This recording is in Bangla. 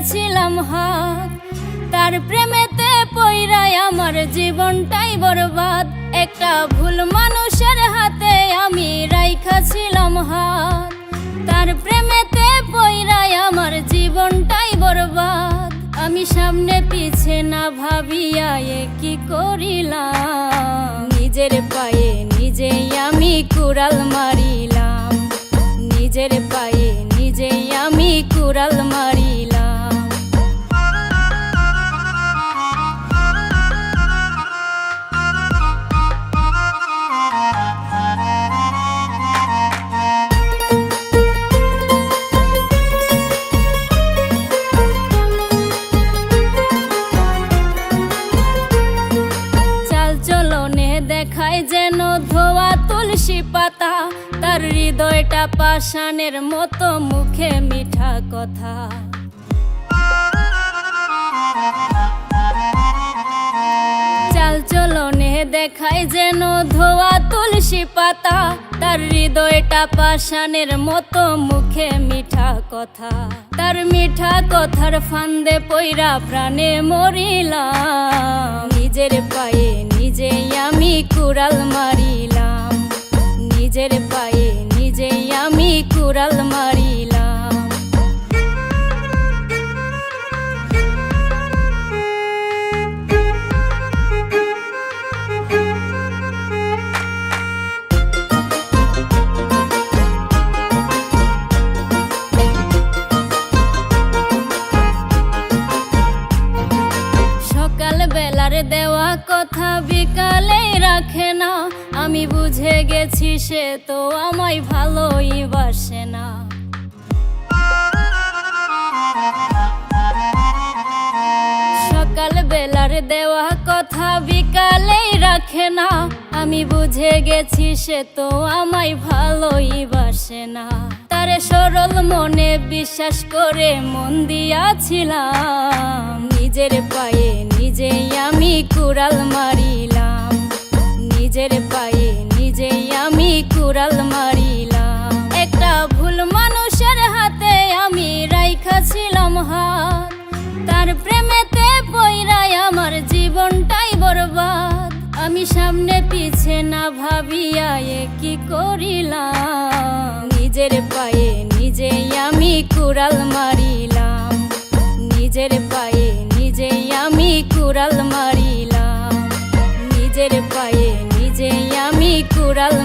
ছিলাম হাত। তার প্রেমেতে পইরাই আমার জীবনটাই বরবাদ। একটা ভুল মানুষের হাতে আমি রাইখা ছিলাম হাত। তার প্রেমেতে পইরাই আমার জীবনটাই বরবাদ। আমি সামনে পিছে না ভাবিয়া এ কি করিলাম? নিজের পায়ে নিজেই আমি কুড়াল মারিলাম। নিজের পায়ে তার হৃদয়টা পাষাণের মতো, মুখে মিঠা কথা। চাল চলনে দেখায় যেন ধোয়া তুলসী পাতা। তার হৃদয়টা পাষাণের মতো, মুখে মিঠা কথা। তার মিঠা কথার ফান্দে পইরা প্রাণে মরিলাম। নিজের পায়ে নিজেই আমি কুড়াল মারিলাম। নিজের পায়ে নিজেই আমি কুড়াল মারিলাম দেওয়া কথা বিকালেই রাখে না। আমি বুঝে গেছি সে তো আমায় ভালোই বাসে না। সকাল বেলার দেওয়া কথা বিকালেই রাখে না। আমি বুঝে গেছি সে তো আমায় ভালোই বাসে না। তার সরল মনে বিশ্বাস করে মন দিয়াছিলাম। নিজের পায়ে কুড়াল মারিলাম। নিজের পায়ে নিজেই আমি কুড়াল মারিলাম। একটা ভুল মানুষের হাতে আমি রাইখা ছিলাম হাত। তার প্রেমেতে পইরাই আমার জীবনটাই বরবাদ। আমি সামনে পিছে না ভাবিয়া এ কি করিলাম? নিজের পায়ে নিজেই আমি কুড়াল মারিলাম। নিজের পায়ে নিজেই আমি কুড়াল